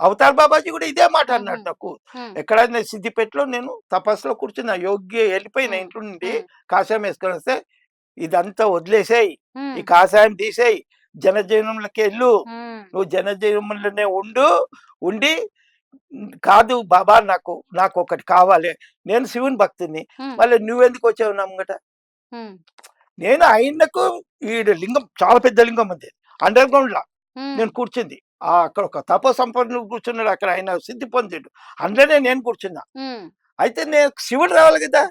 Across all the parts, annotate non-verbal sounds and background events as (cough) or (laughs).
Avatar Babaji కూడా ఇదే మాట అన్నాడు. నాకు. ఉమ్, ఎక్కడైనా సిద్దిపేటలో నేను తపస్సులో కూర్చున్నా యోగ్య వెళ్ళిపోయిన. ఇంట్లో నుండి కాషాయం వేసుకొని వస్తే ఇదంతా వదిలేసేయి ఈ కాషాయం తీసేయి జనజీవనంలోకి వెళ్ళు నువ్వు జనజీవనంలోనే ఉండు ఉండి "ఉమ్, కాదు బాబా నాకు నాకు ఒకటి కావాలి. నేను శివుని భక్తుని మళ్ళీ నువ్వెందుకు వచ్చావు ఉమ్, నేను ఆయనకు ఈ లింగం చాలా పెద్ద లింగం ఉంది అండర్ గ్రౌండ్ లా నేను కూర్చుంది. అక్కడ ఒక తపో సంపన్నుడు కూర్చున్నాడు. అక్కడ ఆయన సిద్ధి పొందిండు. అందులోనే నేను కూర్చున్నా. అయితే నేను శివుడు రావాలి కదా!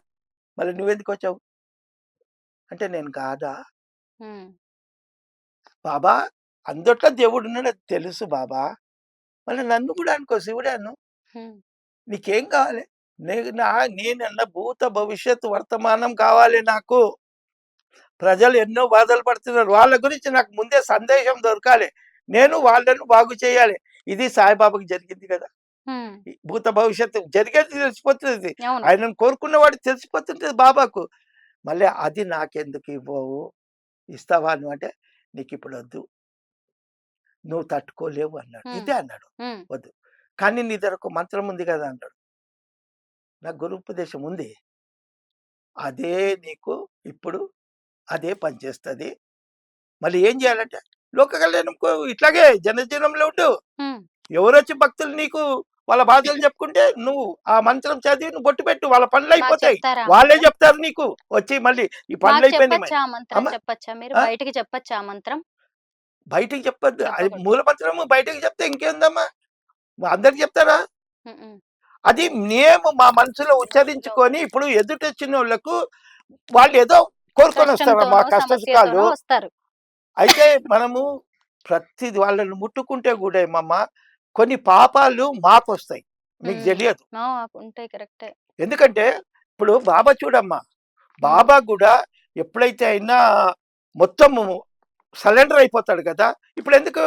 మళ్ళీ నువ్వెందుకు వచ్చావు? అంటే నేను కాదా? బాబా అందట్లో దేవుడు ఉన్నాడు. తెలుసు బాబా. మళ్ళీ నన్ను కూడా అనుకో శివుడే అను నీకేం కావాలి? నేను నా నేనన్న భూత భవిష్యత్తు వర్తమానం కావాలి నాకు. ప్రజలు ఎన్నో బాధలు పడుతున్నారు. వాళ్ళ గురించి నాకు ముందే సందేశం దొరకాలి. నేను వాళ్ళను బాగు చేయాలి. ఇది సాయిబాబాకి జరిగింది కదా. భూత భవిష్యత్తు జరిగేది తెలిసిపోతుంది. ఆయనను కోరుకున్నవాడు తెలిసిపోతుంటుంది బాబాకు. మళ్ళీ అది నాకెందుకు ఇవ్వవు? ఇస్తావా నువ్వు అంటే నీకు ఇప్పుడు వద్దు. నువ్వు తట్టుకోలేవు అన్నాడు. ఇదే అన్నాడు. వద్దు. కానీ నీ దగ్గర ఒక మంత్రం ఉంది కదా అన్నాడు. నాకు గురు ఉపదేశం ఉంది. అదే నీకు ఇప్పుడు అదే పనిచేస్తుంది. మళ్ళీ ఏం చేయాలంటే లోక కళ్యాణం ఇట్లాగే జనజీవనంలో ఉండు. ఎవరొచ్చి భక్తులు నీకు వాళ్ళ బాధలు (laughs) చెప్పుకుంటే నువ్వు ఆ మంత్రం చదివి నువ్వు బొట్టు పెట్టు వాళ్ళ పనులు అయిపోతాయి. వాళ్ళే చెప్తారు నీకు. వచ్చి మళ్ళీ ఈ పనులు చెప్పచ్చా మంత్రం? మీరు? ఆ? బయటికి చెప్పచ్చా మంత్రం? బయటికి చెప్పొద్దు. మూల మంత్రము. బయటికి చెప్తే ఇంకేందమ్మా? అందరికి చెప్తారా? అది మేము మా మనసులో ఉచ్చరించుకొని ఇప్పుడు ఎదుటి వచ్చిన వాళ్ళకు వాళ్ళు ఏదో కోరుకొని వస్తారు మా కష్ట సుఖాలు. అయితే మనము ప్రతిది వాళ్ళని ముట్టుకుంటే కూడా ఏమమ్మా కొన్ని పాపాలు మాకు వస్తాయి మీకు. తెలియదు ఎందుకంటే ఇప్పుడు బాబా చూడమ్మా బాబా కూడా ఎప్పుడైతే అయినా మొత్తము సరెండర్ అయిపోతాడు కదా! ఇప్పుడు ఎందుకు?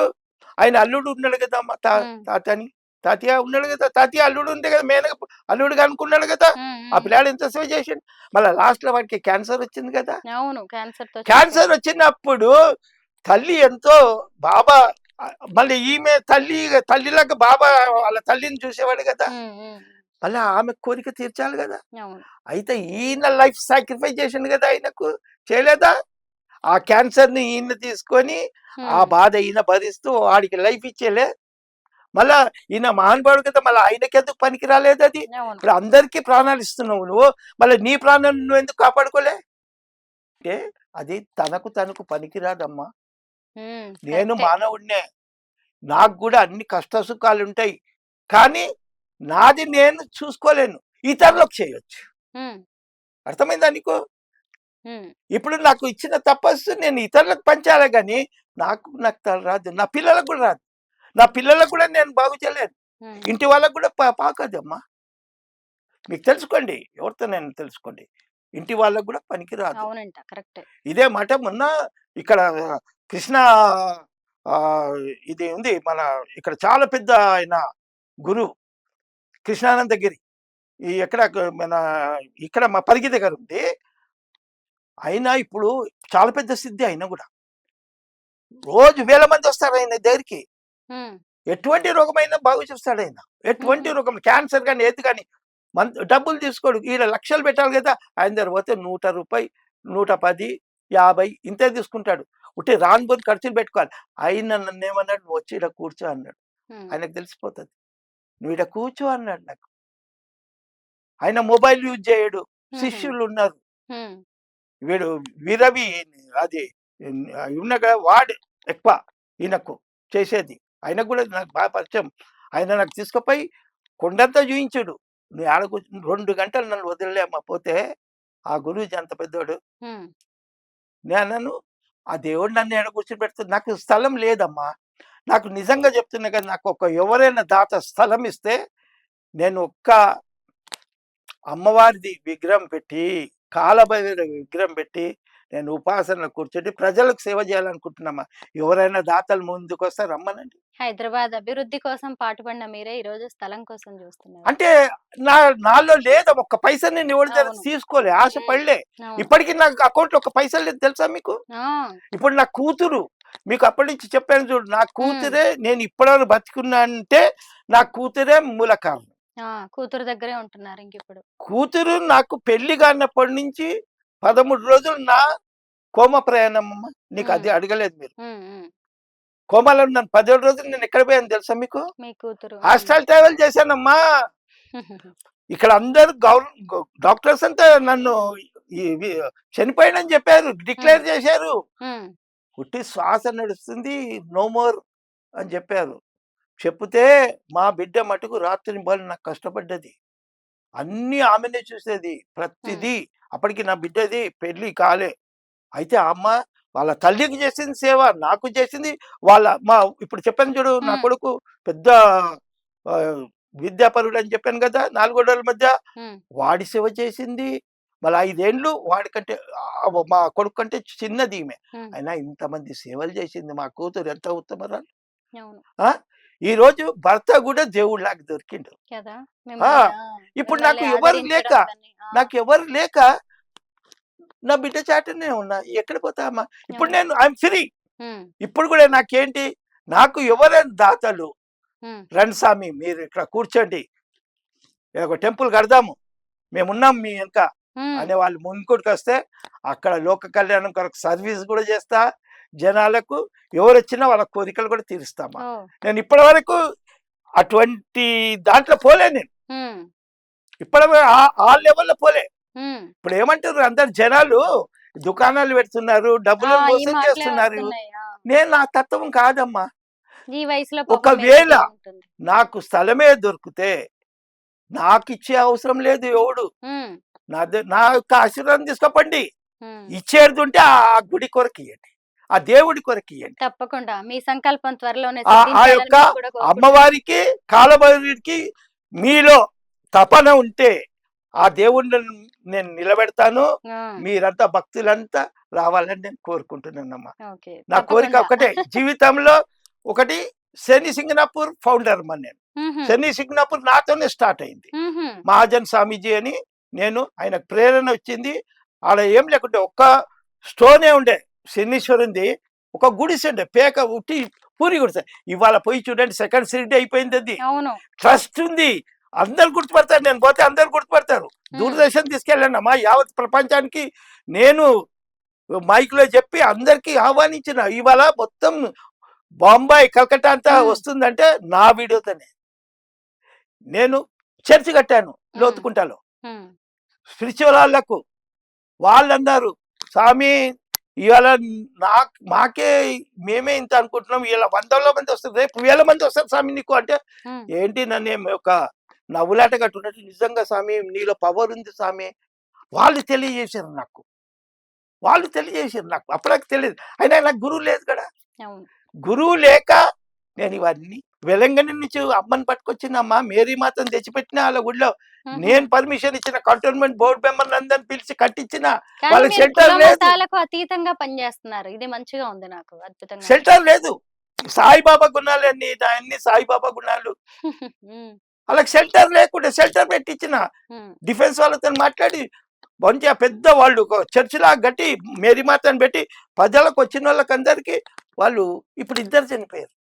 ఆయన అల్లుడు ఉన్నాడు కదా అమ్మ తా ఉమ్. తాతని తాతయ్య ఉన్నాడు కదా! తాతయ్య అల్లుడు ఉంది కదా! మేనగ అల్లుడుగా అనుకున్నాడు కదా! ఆ. పిల్లాడు ఎంత సేవ చేసిండు? మళ్ళీ లాస్ట్లో వాడికి క్యాన్సర్ వచ్చింది కదా! అవును. క్యాన్సర్తో క్యాన్సర్ వచ్చినప్పుడు తల్లి ఎంతో బాబా మళ్ళీ ఈమె తల్లి తల్లిలాగా బాబా వాళ్ళ తల్లిని చూసేవాడు కదా. మళ్ళీ ఆమె కోరిక తీర్చాలి కదా. అయితే ఈయన లైఫ్ సాక్రిఫైస్ చేసిండు కదా ఆయనకు చేయలేదా? ఆ క్యాన్సర్ని ఈయన తీసుకొని ఆ బాధ ఈయన భరిస్తూ వాడికి లైఫ్ ఇచ్చేలే. మళ్ళా ఈయన మహానుభావుడు కదా మళ్ళీ ఆయనకెందుకు పనికి రాలేదు అది? ఇప్పుడు అందరికీ ప్రాణాలు ఇస్తున్నావు నువ్వు మళ్ళీ నీ ప్రాణాలు నువ్వు ఎందుకు కాపాడుకోలే? అంటే అది తనకు తనకు పనికిరాదమ్మా ఉమ్, నేను కరెక్టే. మానవుడినే. నాకు కూడా అన్ని కష్ట సుఖాలు ఉంటాయి కానీ నాది నేను చూసుకోలేను. ఇతరులకు చేయొచ్చు. ఉమ్, అర్థమైందా నీకు? ఉమ్, ఇప్పుడు నాకు ఇచ్చిన తపస్సు నేను ఇతరులకు పంచాలి కానీ నాకు నాకు త- రాదు. నా పిల్లలకు కూడా రాదు. నా పిల్లలకు కూడా నేను బాగు చేయలేను. ఉమ్, ఇంటి వాళ్ళకు కూడా పా- పాకదమ్మా. మీకు తెలుసుకోండి. ఎవరితో నేను తెలుసుకోండి. ఇంటి వాళ్ళకు కూడా పనికి రాదు అవునంట. కరెక్టే. ఇదే మాట మొన్న ఇక్కడ కృష్ణ ఆ, ఇది ఉంది మన ఇక్కడ చాలా పెద్ద ఆయన గురువు కృష్ణానందగిరి. ఈ ఎక్కడ మన ఇక్కడ మా పరిగి దగ్గర ఉంది అయినా ఇప్పుడు చాలా పెద్ద సిద్ధి అయినా కూడా. రోజు వేల మంది వస్తారు ఆయన దగ్గరికి. ఎటువంటి రోగమైనా బాగు చేస్తాడు ఆయన. ఎటువంటి. రోగం క్యాన్సర్ కానీ ఏది కానీ మన డబ్బులు తీసుకోడు. ఈయన లక్షలు పెట్టాలి కదా ఆయన దగ్గర పోతే నూట రూపాయి నూట పది యాభై ఇంతే తీసుకుంటాడు. ఉంటే రాను పోని ఖర్చులు పెట్టుకోవాలి. ఆయన నన్ను ఏమన్నాడు నువ్వు వచ్చి ఇక్కడ కూర్చో అన్నాడు. ఆయనకు తెలిసిపోతుంది. నువ్వు ఇక్కడ కూర్చో అన్నాడు నాకు. ఆయన మొబైల్ యూజ్ చేయడు. శిష్యులు ఉన్నారు. వీడు వీరవి అది ఉన్న వాడు ఎక్కువ ఈయనకు చేసేది. ఆయన కూడా నాకు బాగా పరిచయం. ఆయన నాకు తీసుకుపోయి కొండంతా చూయించాడు. నువ్వు ఆడ కూర్చొని రెండు గంటలు నన్ను వదిలేమ్మా పోతే ఆ గురువుజీ అంత పెద్దోడు. నేను ఆ దేవుడు నన్ను ఎడ కూర్చొని పెడుతుంది నాకు స్థలం లేదమ్మా. నాకు నిజంగా చెప్తున్నా కదా నాకు ఒక ఎవరైనా దాత స్థలం ఇస్తే నేను ఒక్క అమ్మవారిది విగ్రహం పెట్టి కాలభైర విగ్రహం పెట్టి నేను ఉపాసన కూర్చొని ప్రజలకు సేవ చేయాలనుకుంటున్నామా? ఎవరైనా దాతలు ముందుకు వస్తే రమ్మనండి. హైదరాబాద్ అభివృద్ధి కోసం పాటుపడిన మీరే ఈ రోజు స్థలం కోసం చూస్తున్నారు. అంటే నా నాలో లేదా ఒక్క పైసా నేను ఎవరి. తీసుకోలే ఆశ. పడలే. ఇప్పటికీ నాకు అకౌంట్లో ఒక పైసలు లేదు తెలుసా మీకు? ఇప్పుడు నా కూతురు మీకు అప్పటి నుంచి చెప్పాను చూడు నా కూతురే నేను ఇప్పటివరకు బతికున్నా అంటే నా కూతురే మూల కారణం. కూతురు దగ్గరే ఉంటున్నారు ఇంక ఇప్పుడు కూతురు నాకు పెళ్ళి కానప్పటి నుంచి పదమూడు రోజులు నా కోమ ప్రయాణం అమ్మ. నీకు అది అడగలేదు మీరు. కోమలో నన్ను పదిహేడు రోజులు నేను ఎక్కడ పోయాను తెలుసా మీకు? హాస్టల్ ట్రావెల్ చేశానమ్మా. ఇక్కడ అందరు డాక్టర్స్ అంతా నన్ను చనిపోయానని చెప్పారు. డిక్లేర్ చేశారు. పుట్టి శ్వాస నడుస్తుంది. నో మోర్ అని చెప్పారు. చెప్తే మా బిడ్డ మటుకు రాత్రి బాలు నాకు కష్టపడ్డది. అన్ని ఆమెనే చూసేది. ప్రతిదీ అప్పటికి నా బిడ్డది పెళ్ళి కాలే. అయితే అమ్మ వాళ్ళ తల్లికి చేసింది సేవ నాకు చేసింది వాళ్ళ మా ఇప్పుడు చెప్పాను చూడు నా. కొడుకు పెద్ద విద్యాపరుడు అని చెప్పాను కదా నాలుగోడల మధ్య ఉమ్, వాడి సేవ చేసింది. మళ్ళీ ఐదేండ్లు వాడికంటే ఆ, మా కొడుకు కంటే చిన్నది ఈమె. అయినా ఇంతమంది సేవలు చేసింది మా కూతురు ఎంత ఉత్తమరాలు. ఈ రోజు భర్త కూడా దొరికిండు. ఆ, మిమ్మల్ని, ఆ, ఇప్పుడు నాకు ఎవరు లేక, నాకు ఎవరు లేక నా బిడ్డ చాటనే ఉన్నా. ఎక్కడ పోతామా ఇప్పుడు అవును. నేను ఐఎమ్ ఫ్రీ. ఇప్పుడు కూడా నాకేంటి? నాకు ఎవరైనా దాతలు రండి స్వామి మీరు ఇక్కడ కూర్చోండి. ఒక టెంపుల్ కడదాము. మేమున్నాం మీ వెనక అనే వాళ్ళు ముందుకు వస్తే అక్కడ లోక కళ్యాణం కొరకు సర్వీస్ కూడా చేస్తా. జనాలకు ఎవరు వచ్చినా వాళ్ళ కోరికలు కూడా తీరుస్తామా? నేను ఇప్పటి వరకు అటువంటి దాంట్లో పోలే నేను. ఇప్పటి ఆ- లెవెల్లో పోలే. ఇప్పుడు ఏమంటారు అందరు జనాలు దుకాణాలు పెడుతున్నారు డబ్బులు మోసం చేస్తున్నారు. నేను నా తత్వం కాదమ్మా. ఈ వయసులో పాపం ఒకవేళ. నాకు స్థలమే దొరికితే నాకు ఇచ్చే అవసరం లేదు ఎవడు. నా నా యొక్క ఆశీర్వాదం తీసుకోపండి. ఇచ్చేది ఉంటే ఆ గుడి కొరకు ఇవ్వండి ఆ దేవుడి కొరకు ఇవ్వండి తప్పకుండా. మీ సంకల్పం త్వరలోనే ఆ- యొక్క. అమ్మవారికి కాలభైరుడికి మీలో తపన ఉంటే ఆ దేవుడిని నేను నిలబెడతాను. మీరంతా భక్తులంతా రావాలని నేను కోరుకుంటున్నానమ్మా. నా కోరిక. ఒకటే జీవితంలో ఒకటి శని సింగనాపూర్ ఫౌండర్ అమ్మా నేను శని సింగనాపూర్ నాతోనే స్టార్ట్ అయింది. మహాజన్ స్వామీజీ అని నేను ఆయన ప్రేరణ వచ్చింది. ఆడ ఏం లేకుంటే ఒక్క స్టోనే ఉండే శనీశ్వరుంది. ఒక గుడిసె ఉండే పేక ఉట్టి పూరి గుడిసె. ఇవాళ పోయి చూడండి సెకండ్ సిటీ అయిపోయింది అది. ట్రస్ట్ ఉంది. అందరు గుర్తుపడతారు నేను పోతే అందరు గుర్తుపడతారు. దూరదర్శన్ తీసుకెళ్ళండి అమ్మా యావత్ ప్రపంచానికి నేను మైక్లో చెప్పి అందరికి ఆహ్వానించిన ఇవాళ మొత్తం బాంబాయి కలకట్టా అంతా. వస్తుందంటే నా వీడియోతోనే. నేను చర్చి కట్టాను లోతుకుంటాలో. స్పిరిచువల్ వాళ్ళకు వాళ్ళు అన్నారు స్వామి ఇవాళ నా మాకే మేమే ఇంత అనుకుంటున్నాం ఇలా వందల మంది వస్తారు రేపు వేల మంది వస్తారు స్వామి నీకు అంటే ఏంటి నన్ను ఒక నవ్వులాట కట్టున్నట్టు నిజంగా స్వామి నీలో పవర్ ఉంది స్వామి. వాళ్ళు తెలియజేశారు నాకు. వాళ్ళు తెలియజేశారు నాకు. అప్పటికి తెలియదు. అయినా నాకు గురువు లేదు కదా. గురువు లేక నేను ఇవన్నీ వెలంగని నుంచి అమ్మని పట్టుకొచ్చిన అమ్మ మేరీ మాతను తెచ్చిపెట్టిన వాళ్ళ ఉహుం. నేను పర్మిషన్ ఇచ్చిన కంటోన్మెంట్ బోర్డు మెంబర్ అందరిని పిలిచి కట్టించిన shelter కుల లేదు. అతీతంగా పనిచేస్తున్నారు. ఇది మంచిగా ఉంది నాకు. అద్భుతంగా షెల్టర్ లేదు. సాయిబాబా గుణాలు అన్ని అన్ని సాయిబాబా గుణాలు. (laughs) వాళ్ళకి షెల్టర్ లేకుంటే షెల్టర్ పెట్టించిన డిఫెన్స్ వాళ్ళతో మాట్లాడి మంచిగా పెద్ద వాళ్ళు ఒక చర్చ్ లాగా కట్టి మేరీ మాతను పెట్టి ప్రజలకు వచ్చిన వాళ్ళకి అందరికి వాళ్ళు ఇప్పుడు ఇద్దరు చనిపోయారు.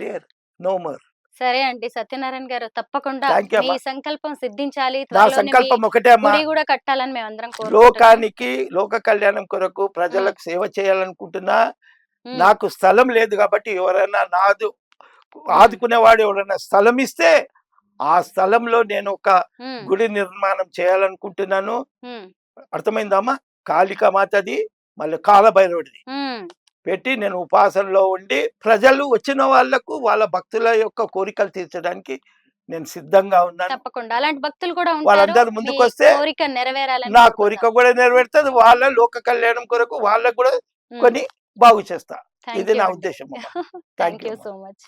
లేరు. నో మోర్ సరే అండి సత్యనారాయణ గారు తప్పకుండా మీ. సంకల్పం సిద్ధించాలి నా సంకల్పం ఒకటే కూడా కట్టాలని మేమందరం. లోకానికి లోక కళ్యాణం కొరకు ప్రజలకు సేవ చేయాలనుకుంటున్నా. నాకు స్థలం లేదు కాబట్టి ఎవరైనా నాదు ఆదుకునేవాడు ఎవరైనా స్థలం ఇస్తే ఆ స్థలంలో నేను ఒక గుడి నిర్మాణం చేయాలనుకుంటున్నాను. అర్థమైందమ్మా కాళికా మాతది మళ్ళీ కాలభైరవుడిది. పెట్టి నేను ఉపాసనలో ఉండి ప్రజలు వచ్చిన వాళ్ళకు వాళ్ళ భక్తుల యొక్క కోరికలు తీర్చడానికి నేను సిద్ధంగా ఉన్నాను. తప్పకుండా. అలాంటి భక్తులు కూడా వాళ్ళందరూ ముందుకు వస్తే కోరిక నెరవేరాలని నా కోరిక కూడా నెరవేరుతుంది. వాళ్ళ లోక కళ్యాణం కొరకు వాళ్ళకు కూడా కొని బాగు చేస్తా. ఇది నా ఉద్దేశం (laughs) థ్యాంక్ యూ. So much.